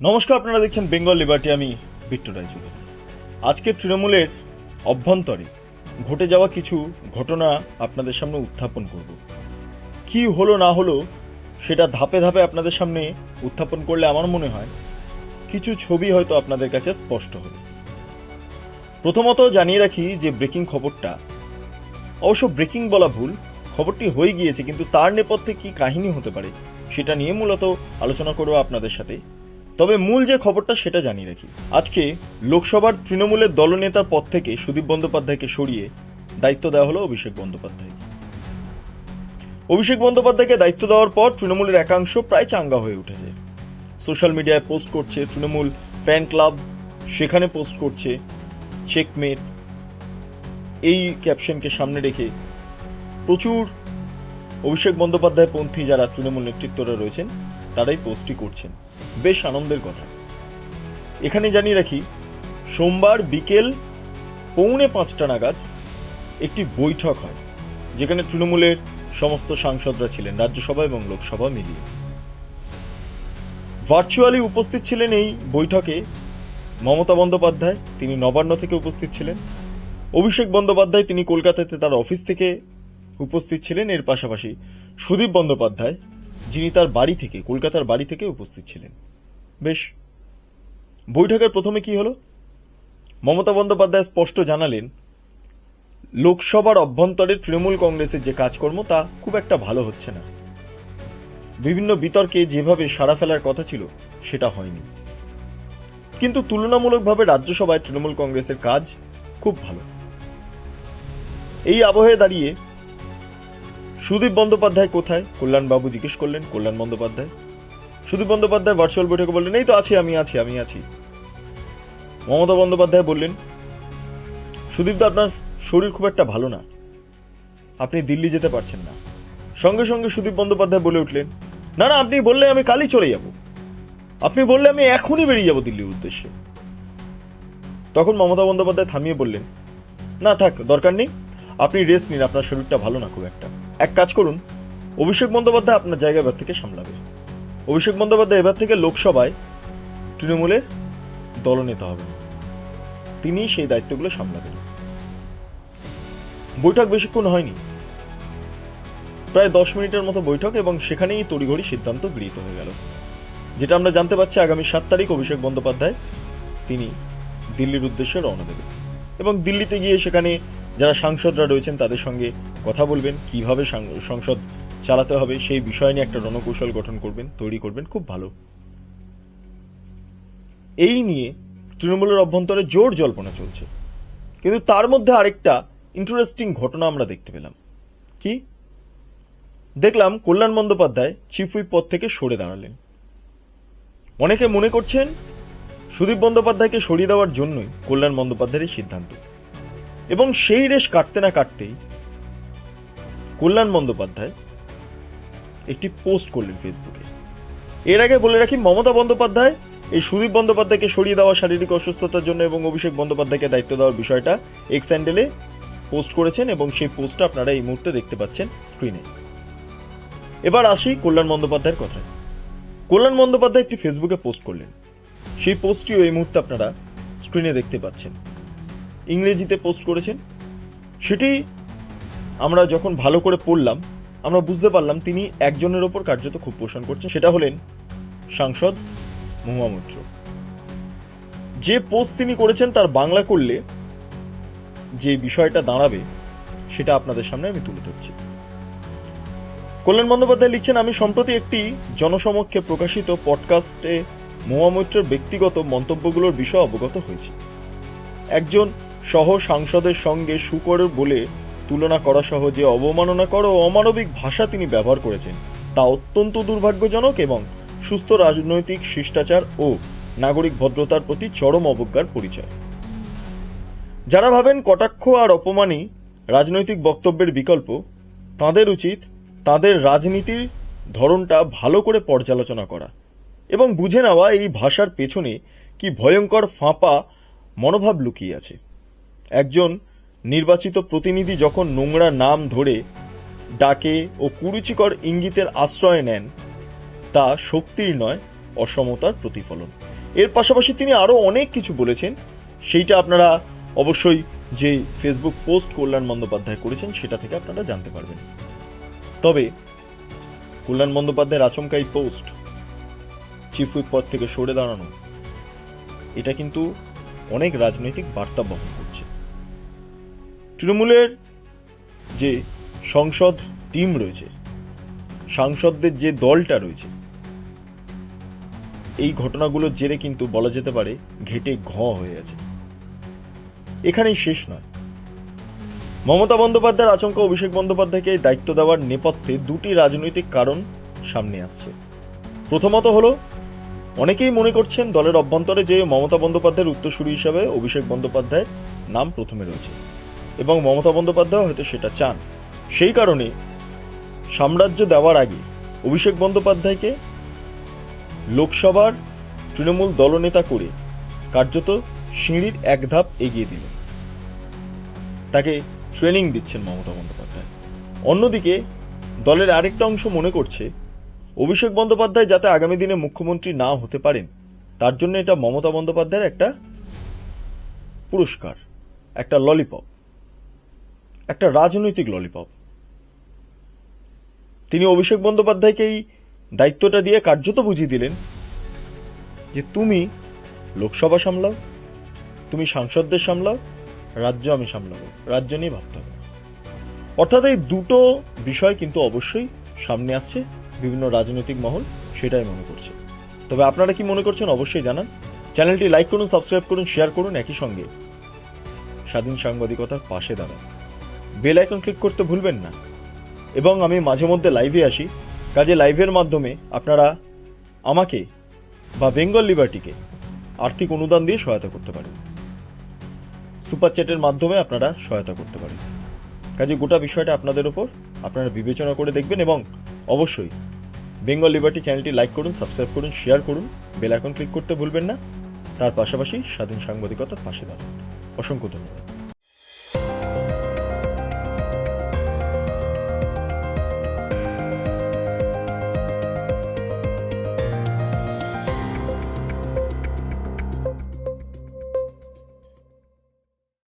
নমস্কার, আপনারা দেখছেন বেঙ্গল লিবার্টি, আমি বিট্টু রায়চৌধুরী। আজকে তৃণমূলের অভ্যন্তরে ঘটে যাওয়া কিছু ঘটনা আপনাদের সামনে উত্থাপন করব। কি হলো, না হলো, সেটা ধাপে ধাপে আপনাদের সামনে উত্থাপন করলে আমার মনে হয় কিছু ছবি হয়তো আপনাদের কাছে স্পষ্ট হবে। প্রথমত জানিয়ে রাখি যে ব্রেকিং খবরটা, অবশ্য ব্রেকিং বলা ভুল, খবরটি হয়ে গিয়েছে, কিন্তু তার নেপথ্যে কি কাহিনী হতে পারে, সেটা নিয়ে মূলত আলোচনা করব আপনাদের সাথে। তবে মূল যে খবরটা সেটা জানিয়ে রাখি আজকে লোকসভার তৃণমূলের দলনেতার পদ থেকে সুদীপ বন্দ্যোপাধ্যায়কে সরিয়ে দায়িত্ব দেওয়া হলো অভিষেক বন্দ্যোপাধ্যায়। অভিষেক বন্দ্যোপাধ্যায়কে দায়িত্ব দেওয়ার পর তৃণমূলের একাংশ প্রায় চাঙ্গা হয়ে উঠেছে। সোশ্যাল মিডিয়ায় পোস্ট করছে তৃণমূল ফ্যান ক্লাব, সেখানে পোস্ট করছে চেকমেট। এই ক্যাপশনকে সামনে রেখে প্রচুর অভিষেক বন্দ্যোপাধ্যায় পন্থী যারা তৃণমূল নেতৃত্বরা রয়েছেন, তারাই পোস্টটি করছেন। বেশ আনন্দের কথা। এখানে জানিয়ে রাখি, সোমবার বিকেল পৌনে পাঁচটা নাগাদ একটি বৈঠক হয়, যেখানে তৃণমূলের সমস্ত সাংসদরা ছিলেন, রাজ্যসভা এবং লোকসভা মিলিয়ে। ভার্চুয়ালি উপস্থিত ছিলেন এই বৈঠকে মমতা বন্দ্যোপাধ্যায়, তিনি নবান্ন থেকে উপস্থিত ছিলেন। অভিষেক বন্দ্যোপাধ্যায়, তিনি কলকাতাতে তার অফিস থেকে উপস্থিত ছিলেন এর পাশাপাশি সুদীপ বন্দ্যোপাধ্যায়, যিনি তার বাড়ি থেকে, কলকাতার বাড়ি থেকে উপস্থিত ছিলেন। বেশ, বৈঠকের প্রথমে কি হলো? মমতা বন্দ্যোপাধ্যায় স্পষ্ট জানালেন, লোকসভার অভ্যন্তরে তৃণমূল কংগ্রেসের যে কাজকর্ম, তা খুব একটা ভালো হচ্ছে না। বিভিন্ন বিতর্কে যেভাবে সাড়া ফেলার কথা ছিল, সেটা হয়নি। কিন্তু তুলনামূলকভাবে রাজ্যসভায় তৃণমূল কংগ্রেসের কাজ খুব ভালো। এই আবহে দাঁড়িয়ে সুদীপ বন্দ্যোপাধ্যায় কোথায়? কল্যাণবাবু জিজ্ঞেস করলেন, কল্যাণ বন্দ্যোপাধ্যায়। সুদীপ বন্দ্যোপাধ্যায় ভার্চুয়াল বৈঠকে বললেন, এই তো আছি আমি আছি আমি আছি। মমতা বন্দ্যোপাধ্যায় বললেন, সুদীপ দা, আপনার শরীর খুব একটা ভালো না। আপনি দিল্লি যেতে পারছেন না। সঙ্গে সঙ্গে সুদীপ বন্দ্যোপাধ্যায় বলে উঠলেন, না না, আপনি বললে আমি কালই চলে যাব। আপনি বললে আমি এখনই বেরিয়ে যাব দিল্লির উদ্দেশ্যে। তখন মমতা বন্দ্যোপাধ্যায় থামিয়ে বললেন, না, থাক, দরকার নেই। আপনি রেস্ট নিন, আপনার শরীরটা ভালো না খুব একটা। এক কাজ করুন, অভিষেক বন্দ্যোপাধ্যায় আপনার জায়গা এবার থেকে সামলাবে। অভিষেক বন্দ্যোপাধ্যায় এবার থেকে লোকসভায় তৃণমূলের দলনেতা হবেন। তিনি সেই দায়িত্বগুলো সামলাবেন। বৈঠক বেশিক্ষণ হয়নি। প্রায় দশ মিনিটের মতো বৈঠক এবং সেখানেই তড়িঘড়ি সিদ্ধান্ত গৃহীত হয়ে গেল। যেটা আমরা জানতে পারছি আগামী সাত তারিখ অভিষেক বন্দ্যোপাধ্যায় তিনি দিল্লির উদ্দেশ্যে রওনা দেবেন। এবং দিল্লিতে গিয়ে সেখানে যারা সাংসদরা রয়েছেন, তাদের সঙ্গে কথা বলবেন, কীভাবে সংসদ চালাতে হবে, সেই বিষয় নিয়ে একটা রণকৌশল গঠন করবেন, তৈরি করবেন, খুব ভালো। এই নিয়ে তৃণমূলের অভ্যন্তরে জোর জল্পনা চলছে। কিন্তু তার মধ্যে আরেকটা ইন্টারেস্টিং ঘটনা আমরা দেখতে পেলাম। কি? দেখলাম কল্যাণ বন্দ্যোপাধ্যায় চিফ হুইপ পদ থেকে সরে দাঁড়ালেন। অনেকে মনে করছেন সুদীপ বন্দ্যোপাধ্যায়কে সরিয়ে দেওয়ার জন্যই কল্যাণ বন্দ্যোপাধ্যায়ের সিদ্ধান্ত। এবং সেই রেশ কাটতে না কাটতেই কল্যাণ বন্দ্যোপাধ্যায় একটি পোস্ট করলেন ফেসবুকে। এর আগে বলে রাখি, মমতা বন্দ্যোপাধ্যায় এই সুদীপ বন্দ্যোপাধ্যায়কে সরিয়ে দেওয়া, শারীরিক অসুস্থতার জন্য এবং অভিষেক বন্দ্যোপাধ্যায়কে দায়িত্ব দেওয়ার বিষয়টা এক্স হ্যান্ডেলে পোস্ট করেছেন এবং সেই পোস্টটা আপনারা এই মুহূর্তে দেখতে পাচ্ছেন স্ক্রিনে। এবার আসি কল্যাণ বন্দ্যোপাধ্যায়ের কথায়। কল্যাণ বন্দ্যোপাধ্যায় একটি ফেসবুকে পোস্ট করলেন। সেই পোস্টটিও এই মুহূর্তে আপনারা স্ক্রিনে দেখতে পাচ্ছেন। ইংরেজিতে পোস্ট করেছেন। সেটি আমরা যখন ভালো করে পড়লাম, আমরা বুঝতে পারলাম তিনি একজনের ওপর কার্যত খুব পোষণ করছেন। সেটা হলেন সাংসদ মহুয়া যে পোস্ট তিনি করেছেন তার বাংলা করলে যে বিষয়টা দাঁড়াবে, সেটা আপনাদের সামনে আমি তুলে ধরছি। কল্যাণ বন্দ্যোপাধ্যায় লিখছেন, আমি সম্প্রতি একটি জনসমক্ষে প্রকাশিত পডকাস্টে মহুয়া ব্যক্তিগত মন্তব্যগুলোর বিষয়ে অবগত হয়েছি। একজন সহ সাংসদের সঙ্গে সুকর বলে তুলনা করা সহ যে অবমাননাকর ও অমানবিক ভাষা তিনি ব্যবহার করেছেন। তা অত্যন্ত দুর্ভাগ্যজনক এবং সুস্থ রাজনৈতিক শিষ্টাচার ও নাগরিক ভদ্রতার প্রতি চরম অবজ্ঞার পরিচয়। যারা ভাবেন কটাক্ষ আর অপমানই রাজনৈতিক বক্তব্যের বিকল্প, তাদের উচিত তাদের রাজনীতির ধরনটা ভালো করে পর্যালোচনা করা এবং বুঝে নেওয়া এই ভাষার পেছনে কি ভয়ঙ্কর ফাঁপা মনোভাব লুকিয়ে আছে। একজন নির্বাচিত প্রতিনিধি যখন নোংরা নাম ধরে ডাকে ও কুরুচিকর ইঙ্গিতের আশ্রয় নেন, তা শক্তির নয়, অসমতার প্রতিফলন। এর পাশাপাশি তিনি আরও অনেক কিছু বলেছেন। সেইটা আপনারা অবশ্যই যে ফেসবুক পোস্ট কল্যাণ বন্দ্যোপাধ্যায় করেছেন, সেটা থেকে আপনারা জানতে পারবেন। তবে কল্যাণ বন্দ্যোপাধ্যায়ের আচমকাই পোস্ট চিফ হুইপ পদ থেকে সরে দাঁড়ানো, এটা কিন্তু অনেক রাজনৈতিক বার্তা বহন করছে তৃণমূলের যে সংসদ টিম রয়েছে, সাংসদদের যে দলটা রয়েছে, এই ঘটনাগুলোর জেরে কিন্তু বলা যেতে পারে ঘেটে ঘ হয়ে আছে। এখানেই শেষ নয়। মমতা বন্দ্যোপাধ্যায়ের আচমকা অভিষেক বন্দ্যোপাধ্যায়কে দায়িত্ব দেওয়ার নেপথ্যে দুটি রাজনৈতিক কারণ সামনে আসছে। প্রথমত হলো, অনেকেই মনে করছেন দলের অভ্যন্তরে যে মমতা বন্দ্যোপাধ্যায়ের উত্তরসূরি হিসাবে অভিষেক বন্দ্যোপাধ্যায়ের নাম প্রথমে রয়েছে। এবং মমতা বন্দ্যোপাধ্যায় হয়তো সেটা চান। সেই কারণে সাম্রাজ্য দেওয়ার আগে অভিষেক বন্দ্যোপাধ্যায়কে লোকসভার তৃণমূল দলনেতা করে কার্যত সিঁড়ির এক ধাপ এগিয়ে দিল তাকে ট্রেনিং দিচ্ছেন মমতা বন্দ্যোপাধ্যায়। অন্যদিকে দলের আরেকটা অংশ মনে করছে, অভিষেক বন্দ্যোপাধ্যায় যাতে আগামী দিনে মুখ্যমন্ত্রী না হতে পারেন, তার জন্য এটা মমতা বন্দ্যোপাধ্যায়ের একটা পুরস্কার, একটা ললিপপ। একটা রাজনৈতিক ললিপপ তিনি অভিষেক বন্দ্যোপাধ্যায়কে এই দায়িত্বটা দিয়ে কার্যত বুঝিয়ে দিলেন যে তুমি লোকসভা সামলাও, তুমি সাংসদদের সামলাও, রাজ্য আমি সামলাবো, রাজ্য নিয়ে ভাবতে হবে। অর্থাৎ এই দুটো বিষয় কিন্তু অবশ্যই সামনে আসছে, বিভিন্ন রাজনৈতিক মহল সেটাই মনে করছে। তবে আপনারা কি মনে করছেন অবশ্যই জানান। চ্যানেলটি লাইক করুন, সাবস্ক্রাইব করুন, শেয়ার করুন, একই সঙ্গে স্বাধীন সাংবাদিকতার পাশে দাঁড়ান। বেল আইকন ক্লিক করতে ভুলবেন না। এবং আমি মাঝে মধ্যে লাইভে আসি, কাজে লাইভের মাধ্যমে আপনারা আমাকে বা বেঙ্গল লিবার্টিকে আর্থিক অনুদান দিয়ে সহায়তা করতে পারেন। সুপার চ্যাটের মাধ্যমে আপনারা সহায়তা করতে পারেন। কাজে গোটা বিষয়টা আপনাদের ওপর আপনারা বিবেচনা করে দেখবেন এবং অবশ্যই বেঙ্গল লিবার্টি চ্যানেলটি লাইক করুন সাবস্ক্রাইব করুন শেয়ার করুন বেল আইকন ক্লিক করতে ভুলবেন না। তার পাশাপাশি স্বাধীন সাংবাদিকতার পাশে দাঁড়ান। অসংখ্য ধন্যবাদ।